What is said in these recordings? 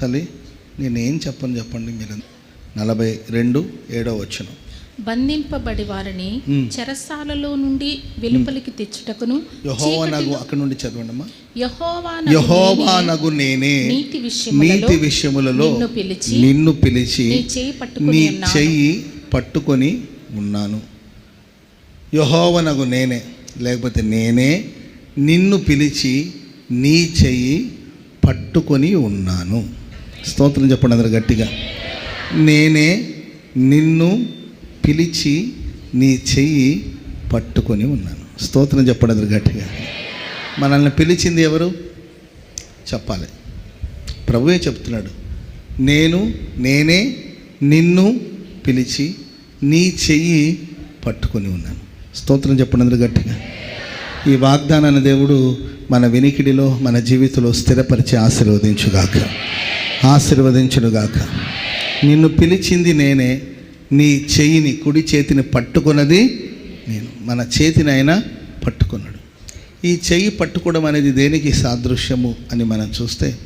తల్లి నేనేం చెప్పను చెప్పండి మీరు. నలభై రెండు ఏడో వచ్చిన బంధింపబడి వారిని. చెరసాలలో నుండి వెలుపలికి తెచ్చుటకును యహోవా నగు అక్కడ నుండి చదవండి అమ్మా యహోవా యహోవా నగు నేనే నీతి విషయములలో నీతి విషయములలో నిన్ను పిలిచి నీ. చెయ్యి పట్టుకొని ఉన్నాను. యహోవనగు నేనే లేకపోతే నేనే నిన్ను పిలిచి నీ చెయ్యి పట్టుకొని ఉన్నాను. స్తోత్రం చెప్పండి అందరు గట్టిగా. నేనే నిన్ను పిలిచి నీ చెయ్యి పట్టుకొని ఉన్నాను. స్తోత్రం చెప్పండి అందరు గట్టిగా. మనల్ని పిలిచింది ఎవరు? చెప్పాలి. ప్రభువే చెప్తున్నాడు. నేను నేనే నిన్ను పిలిచి నీ చెయ్యి పట్టుకొని ఉన్నాను. స్తోత్రం చెప్పండి అందరు గట్టిగా. ఈ వాగ్దానాన్ని దేవుడు మన వినికిడిలో మన జీవితంలో స్థిరపరిచి ఆశీర్వదించుగాక. ఆశీర్వదించునుగాక. నిన్ను పిలిచింది నేనే నీ చెయ్యిని కుడి చేతిని పట్టుకున్నది నేను. మన చేతిని ఆయన పట్టుకున్నాడు. ఈ చెయ్యి పట్టుకోవడం అనేది దేనికి సాదృశ్యము అని మనం చూస్తే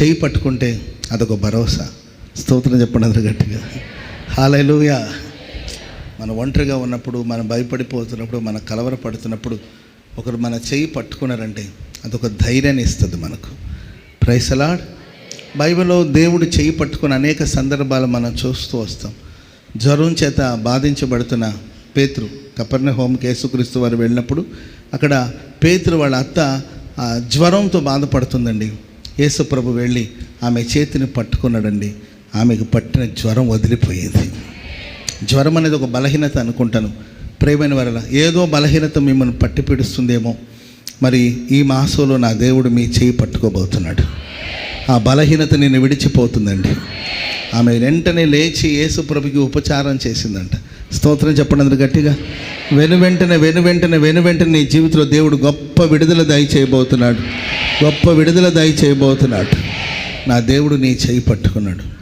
చెయ్యి పట్టుకుంటే అదొక భరోసా. స్తోత్రం చెప్పండి అందరూ గట్టిగా. హాలూయా మన ఒంటరిగా ఉన్నప్పుడు మనం భయపడిపోతున్నప్పుడు మన కలవరపడుతున్నప్పుడు ఒకరు మన చెయ్యి పట్టుకున్నారంటే అదొక ధైర్యాన్ని ఇస్తుంది మనకు. ప్రైసలాడ్ బైబిల్లో దేవుడు చేయి పట్టుకుని అనేక సందర్భాలు మనం చూస్తూ వస్తాం. జ్వరం చేత బాధించబడుతున్న పేతురు కపర్ణ హోమ్కి యేసుక్రీస్తు వారు వెళ్ళినప్పుడు అక్కడ పేతురు వాళ్ళ అత్త ఆ జ్వరంతో బాధపడుతుందండి. యేసు ప్రభు వెళ్ళి ఆమె చేతిని పట్టుకున్నాడండి. ఆమెకు పట్టిన జ్వరం వదిలిపోయేది. జ్వరం అనేది ఒక బలహీనత అనుకుంటాను. ప్రేమైన వరల ఏదో బలహీనత మిమ్మల్ని పట్టిపీడుస్తుందేమో. మరి ఈ మాసంలో నా దేవుడు మీ చేయి పట్టుకోబోతున్నాడు. ఆ బలహీనత నేను విడిచిపోతుందండి. ఆమె వెంటనే లేచి యేసుప్రభుకి ఉపచారం చేసిందంట. స్తోత్రం చెప్పండి అందరు గట్టిగా. వెను వెంటనే వెను వెంటనే వెను వెంటనే నీ జీవితంలో దేవుడు గొప్ప విడుదల దయ చేయబోతున్నాడు. గొప్ప విడుదల దయ చేయబోతున్నాడు. నా దేవుడు నీ చేయి పట్టుకున్నాడు.